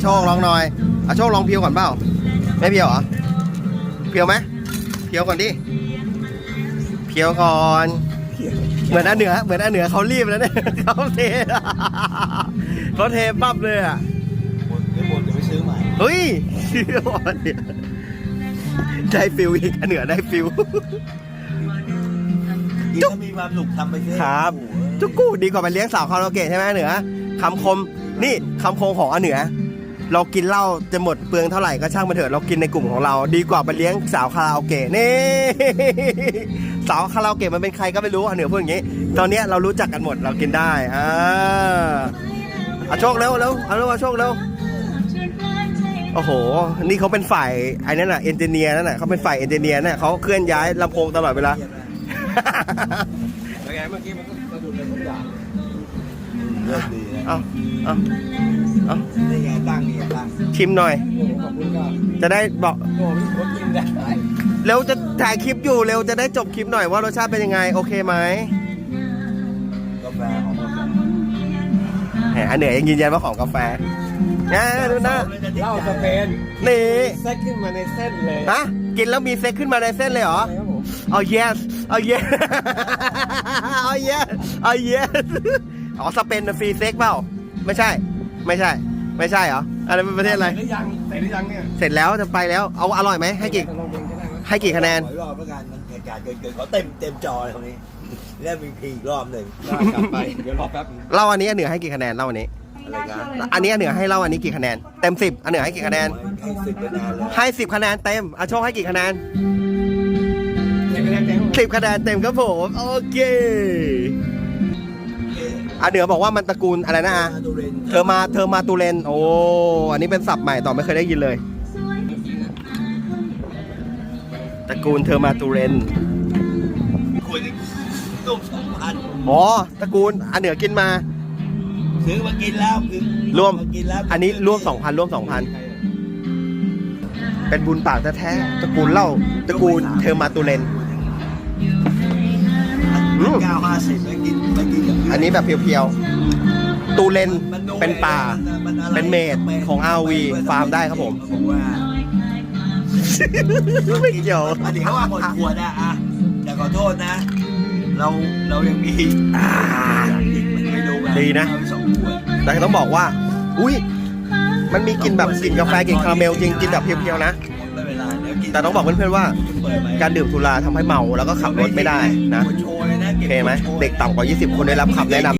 โชคลองหน่อยอาโชคลองเพียวก่อนเปล่า ไม่เพียวเหรอ เพียวไหมเพียวก่อนดิ เพียวก่อน เหมือนอันเหนือ เหมือนอันเหนือเขารีบแล้วเนี่ยเขาเทเขาเทปั๊บเลยอะหมดไม่หมดจะไปซื้อใหม่ เฮ้ยได้ฟิลอีกอันเหนือได้ฟิลยิ่งถ้ามีความสุขทำไปซื้อครับจุกกูดีกว่าไปเลี้ยงสาวคาราโอเกะใช่ไหมเหนือคำคม นี่คำคมของอันเหนือ เรากินเหล้าจะหมดเปลืองเท่าไหร่ก็ช่างมันเถอะเรากินในกลุ่มของเรา ดีกว่าไปเลี้ยงสาวคาราโอเกะนี่สาวคาราโอเกะมันเป็นใครก็ไม่รู้อันเหนือพูดอย่างนี้ ตอนเนี้ยเรารู้จักกันหมดเรากินได้อ่าเอาโชคเร็วเร็วเอาเร็วเอาโชคเร็วโอ้โห นี่เขาเป็นฝ่ายไอ้นั่นน่ะเอนจิเนียร์นั่นน่ะเขาเป็นฝ่ายเอนจิเนียร์น่ะเขาเคลื่อนย้ายลำโพงตลอดเวลาเป็นไงเมื่อกี้มันก็กระดุดเลยทุกอย่างเลือกดีนะเอาเอา ชิมหน่อยโอ้ขอบคุณครับจะได้บอกโอ้พี่ผมกินได้เร็วจะถ่ายคลิปอยู่เร็วจะได้จบคลิปหน่อยว่ารสชาติเป็นยังไง โอเคไหมกาแฟของกาแฟแหมอันเหนือยังยืนยันว่าของกาแฟนะดูนะเหล้าสเปนนี่แทรกขึ้นมาในเส้นเลยฮะกินแล้วมีเซ็กขึ้นมาในเส้นเลยเหรอครับผมเอา yes เอา yes เอา yes เอา yes อ๋อสเปนฟรีเซ็กเปล่า ไม่ใช่ ไม่ใช่ ไม่ใช่เหรอ อะไรเป็นประเทศอะไรเสร็จหรือยังเสร็จหรือยังเนี่ยเสร็จแล้วจะไปแล้ว เอาอร่อยไหมให้กี่ ลองเองก็ได้นะให้กี่คะแนน ขออีกรอบแล้วกันมันเหตุการณ์เกินเกินเขาเต็มเต็มจอเลยคนนี้ แล้วมีพีอีกรอบหนึ่งกลับไป เดี๋ยวรอแป๊บนึงเล่าอันนี้อันเหนือให้กี่คะแนนเล่าอันนี้ อะไรกันอันนี้อันเหนือให้เล่าอันนี้กี่คะแนน เต็มสิบอันเหนือให้กี่คะแนน ให้สิบคะแนนเลยให้สิบคะแนนเต็มอาโชคให้กี่คะแนนสิบคะแนนเต็มสิบคะแนนเต็มครับผม โอเค อันเหนือบอกว่ามันตระกูลอะไรนะอาเธอมาเธอมาตูเลนโอ้อันนี้เป็นศัพท์ใหม่ต่อไม่เคยได้ยินเลย ตระกูลเธอมาตูเลนควรตุ้มสองพันอ๋อตระกูลอันเหนือกินมาซื้อมากินแล้วคือรวมากินแล้วอันนี้ร่วม2,000ร่วม2,000เป็นบุญปากแท้ๆตระกูลเหล้าตระกูลเธอมาตูเลนอืม เก้าห้าสิบมากินมากินกับเพื่อันนี้แบบเพียวๆ ตูเลนมันโดเป็นป่า มันอะไรเป็นเมดของ RV ฟาร์มได้ครับผมบอกว่าไม่เกี่ยวอันนี้เขาว่าหมดขวดอะอะแต่ขอโทษนะ เราเรายังมีอ่าอีกมันไม่รู้ไงดีนะ เอาไปสองขวดแต่ต้องบอกว่า อุ้ย มันมีกลิ่นแบบกลิ่นกาแฟกลิ่นคาราเมลจริงกินแบบเพียวๆนะไม่เป็นไรเดี๋ยวกินแต่ต้องบอกเพื่อนๆว่า เปิดไหม การดื่มสุราทำให้เมาแล้วก็ขับรถไม่ได้นะ โชว์เลยนะ โอเคไหมเด็กต่ำกว่า 20 คนได้รับคำแนะนำ